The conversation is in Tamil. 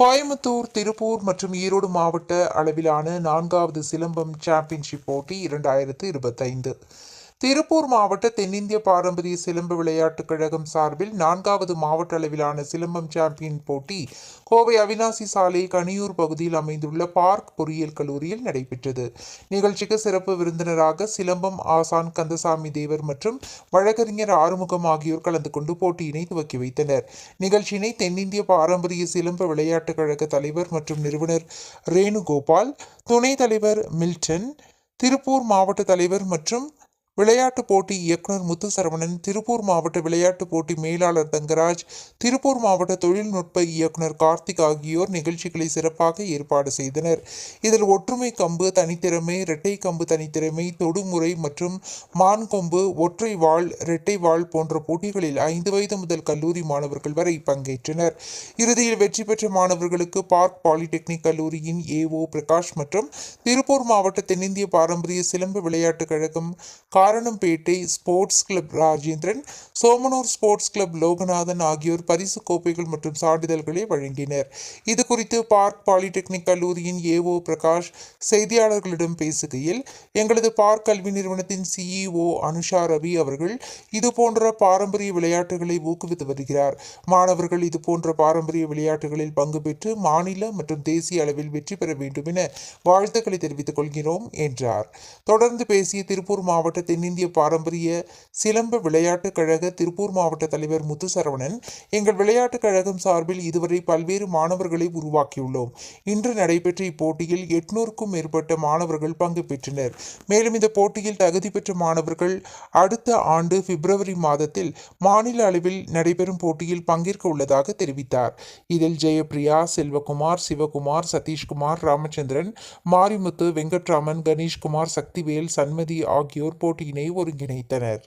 கோயம்புத்தூர் திருப்பூர் மற்றும் ஈரோடு மாவட்ட அளவிலான நான்காவது சிலம்பம் சாம்பியன்ஷிப் போட்டி இரண்டாயிரத்து இருபத்தைந்து. திருப்பூர் மாவட்ட தென்னிந்திய பாரம்பரிய சிலம்ப விளையாட்டுக் கழகம் சார்பில் நான்காவது மாவட்ட அளவிலான சிலம்பம் சாம்பியன் போட்டி கோவை அவினாசி சாலை கனியூர் பகுதியில் அமைந்துள்ள பார்க் பொறியியல் கல்லூரியில் நடைபெற்றது. நிகழ்ச்சிக்கு சிறப்பு விருந்தினராக சிலம்பம் ஆசான் கந்தசாமி தேவர் மற்றும் வழக்கறிஞர் ஆறுமுகம் ஆகியோர் கலந்து கொண்டு போட்டியினை துவக்கி வைத்தனர். நிகழ்ச்சியினை தென்னிந்திய பாரம்பரிய சிலம்ப விளையாட்டுக் கழக தலைவர் மற்றும் நிறுவனர் ரேணுகோபால் துணைத் தலைவர் மில்டன் திருப்பூர் மாவட்ட தலைவர் மற்றும் விளையாட்டுப் போட்டி இயக்குனர் முத்துசரவணன் திருப்பூர் மாவட்ட விளையாட்டுப் போட்டி மேலாளர் தங்கராஜ் திருப்பூர் மாவட்ட தொழில்நுட்ப இயக்குனர் கார்த்திக் ஆகியோர் நிகழ்ச்சிகளை சிறப்பாக ஏற்பாடு செய்தனர். இதில் ஒற்றுமை கம்பு தனித்திறமை இரட்டை கம்பு தனித்திறமை தொடுமுறை மற்றும் மான் கொம்பு ஒற்றை வாள் இரட்டை வாள் போன்ற போட்டிகளில் ஐந்து வயது முதல் கல்லூரி மாணவர்கள் வரை பங்கேற்றனர். இறுதியில் வெற்றி பெற்ற மாணவர்களுக்கு பார்க் பாலிடெக்னிக் கல்லூரியின் ஏஓ பிரகாஷ் மற்றும் திருப்பூர் மாவட்ட தென்னிந்திய பாரம்பரிய சிலம்பு விளையாட்டுக் கழகம் Karanampettai sports club Rajendran Somanur sports club Lokanathan ஆகியோர் பரிசு கோப்பைகள் மற்றும் சான்றிதழ்களை வழங்கினர். இது குறித்து பார்க் பாலிடெக்னிக் கல்லூரியின் ஏஓ பிரகாஷ் செய்தியாளர்களிடம் பேசுகையில் எங்களது பார்க் கல்வி நிறுவனத்தின் சிஇஓ அனுஷா ரவி அவர்கள் இது போன்ற பாரம்பரிய விளையாட்டுகளை ஊக்குவித்து வருகிறார். மாணவர்கள் இதுபோன்ற பாரம்பரிய விளையாட்டுகளில் பங்கு பெற்று மாநில மற்றும் தேசிய அளவில் வெற்றி பெற வேண்டும் என வாழ்த்துக்களை தெரிவித்துக் கொள்கிறோம் என்றார். தொடர்ந்து பேசிய திருப்பூர் மாவட்டத்தை தென்னிந்திய பாரம்பரிய சிலம்ப விளையாட்டுக் கழக திருப்பூர் மாவட்ட தலைவர் முத்து சரவணன் எங்கள் விளையாட்டுக் கழகம் சார்பில் இதுவரை பல்வேறு மாணவர்களை உருவாக்கியுள்ளோம். இன்று நடைபெற்ற இப்போட்டியில் எட்நூறுக்கும் மேற்பட்ட மாணவர்கள் பங்கு பெற்றனர். மேலும் இந்த போட்டியில் தகுதி பெற்ற மாணவர்கள் அடுத்த ஆண்டு பிப்ரவரி மாதத்தில் மாநில அளவில் நடைபெறும் போட்டியில் பங்கேற்க உள்ளதாக தெரிவித்தார். இதில் ஜெயபிரியா செல்வகுமார் சிவகுமார் சதீஷ்குமார் ராமச்சந்திரன் மாரிமுத்து வெங்கட்ராமன் கணேஷ்குமார் சக்திவேல் சண்மதி ஆகியோர் போட்டி போட்டியினை ஒருங்கிணைத்தனர்.